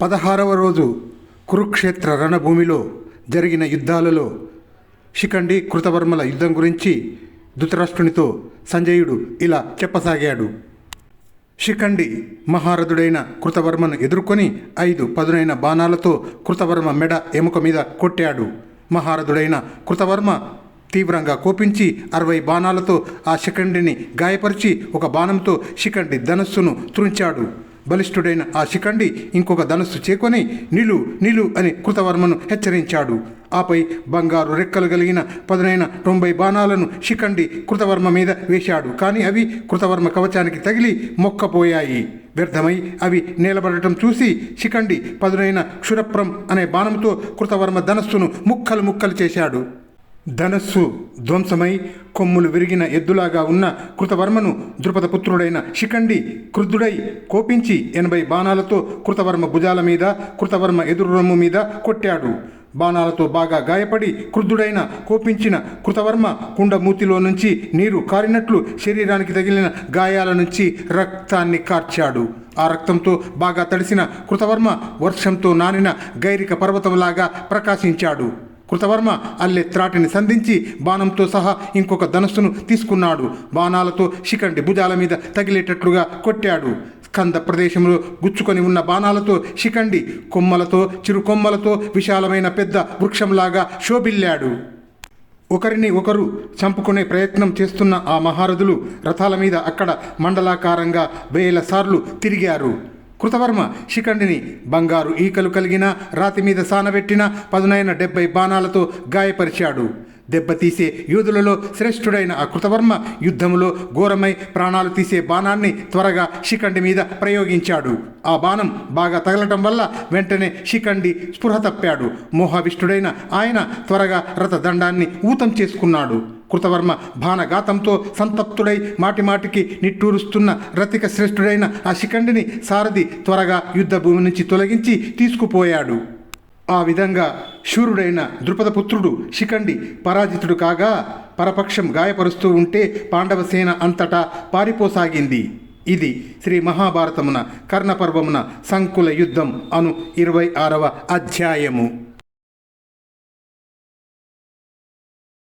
పదహారవ రోజు కురుక్షేత్ర రణభూమిలో జరిగిన యుద్ధాలలో శిఖండి కృతవర్మల యుద్ధం గురించి ధృతరాష్ట్రునితో సంజయుడు ఇలా చెప్పసాగాడు. శిఖండి మహారథుడైన కృతవర్మను ఎదుర్కొని ఐదు పదునైన బాణాలతో కృతవర్మ మెడ ఎముక మీద కొట్టాడు. మహారథుడైన కృతవర్మ తీవ్రంగా కోపించి అరవై బాణాలతో ఆ శిఖండిని గాయపరిచి ఒక బాణంతో శిఖండి ధనస్సును త్రుంచాడు. బలిష్ఠుడైన ఆ శిఖండి ఇంకొక ధనస్సు చేకొని నిలు నిలు అని కృతవర్మను హెచ్చరించాడు. ఆపై బంగారు రెక్కలు కలిగిన పదునైన తొంభై బాణాలను శిఖండి కృతవర్మ మీద వేశాడు. కానీ అవి కృతవర్మ కవచానికి తగిలి మొక్కపోయాయి. వ్యర్థమై అవి నిలబడటం చూసి శిఖండి పదునైన క్షురప్రం అనే బాణంతో కృతవర్మ ధనస్సును ముక్కలు ముక్కలు చేశాడు. ధనస్సు ధ్వంసమై కొమ్ములు విరిగిన ఎద్దులాగా ఉన్న కృతవర్మను ద్రుపదపుత్రుడైన శిఖండి క్రుద్ధుడై కోపించి ఎనభై బాణాలతో కృతవర్మ భుజాల మీద కృతవర్మ ఎదురు రొమ్ము మీద కొట్టాడు. బాణాలతో బాగా గాయపడి క్రుద్ధుడైన కోపించిన కృతవర్మ కుండమూతిలో నుంచి నీరు కారినట్లు శరీరానికి తగిలిన గాయాల నుంచి రక్తాన్ని కార్చాడు. ఆ రక్తంతో బాగా తడిసిన కృతవర్మ వర్షంతో నానిన గైరిక పర్వతంలాగా ప్రకాశించాడు. కృతవర్మ అల్లె త్రాటిని సంధించి బాణంతో సహా ఇంకొక ధనస్సును తీసుకున్నాడు. బాణాలతో శిఖండి భుజాల మీద తగిలేటట్లుగా కొట్టాడు. స్కంద ప్రదేశంలో గుచ్చుకొని ఉన్న బాణాలతో శిఖండి కొమ్మలతో చిరు కొమ్మలతో విశాలమైన పెద్ద వృక్షంలాగా శోభిల్లాడు. ఒకరిని ఒకరు చంపుకునే ప్రయత్నం చేస్తున్న ఆ మహారథులు రథాల మీద అక్కడ మండలాకారంగా వేల సార్లు తిరిగారు. కృతవర్మ శిఖండిని బంగారు ఈకలు కలిగిన రాతి మీద సానబెట్టిన పదునైన డెబ్బై బాణాలతో గాయపరిచాడు. దెబ్బతీసే యోధులలో శ్రేష్ఠుడైన ఆ కృతవర్మ యుద్ధములో ఘోరమై ప్రాణాలు తీసే బాణాన్ని త్వరగా శిఖండి మీద ప్రయోగించాడు. ఆ బాణం బాగా తగలటం వల్ల వెంటనే శిఖండి స్పృహ తప్పాడు. మోహావిష్ఠుడైన ఆయన త్వరగా రథదండాన్ని ఊతం చేసుకున్నాడు. కృతవర్మ బాణఘాతంతో సంతప్తుడై మాటిమాటికి నిట్టూరుస్తున్న రతిక శ్రేష్ఠుడైన ఆ శిఖండిని సారథి త్వరగా యుద్ధభూమి నుంచి తొలగించి తీసుకుపోయాడు. ఆ విధంగా శూరుడైన ద్రుపదపుత్రుడు శిఖండి పరాజితుడు కాగా పరపక్షం గాయపరుస్తూ ఉంటే పాండవసేన అంతటా పారిపోసాగింది. ఇది శ్రీ మహాభారతమున కర్ణపర్వమున సంకుల యుద్ధం అను ఇరవై ఆరవ అధ్యాయము.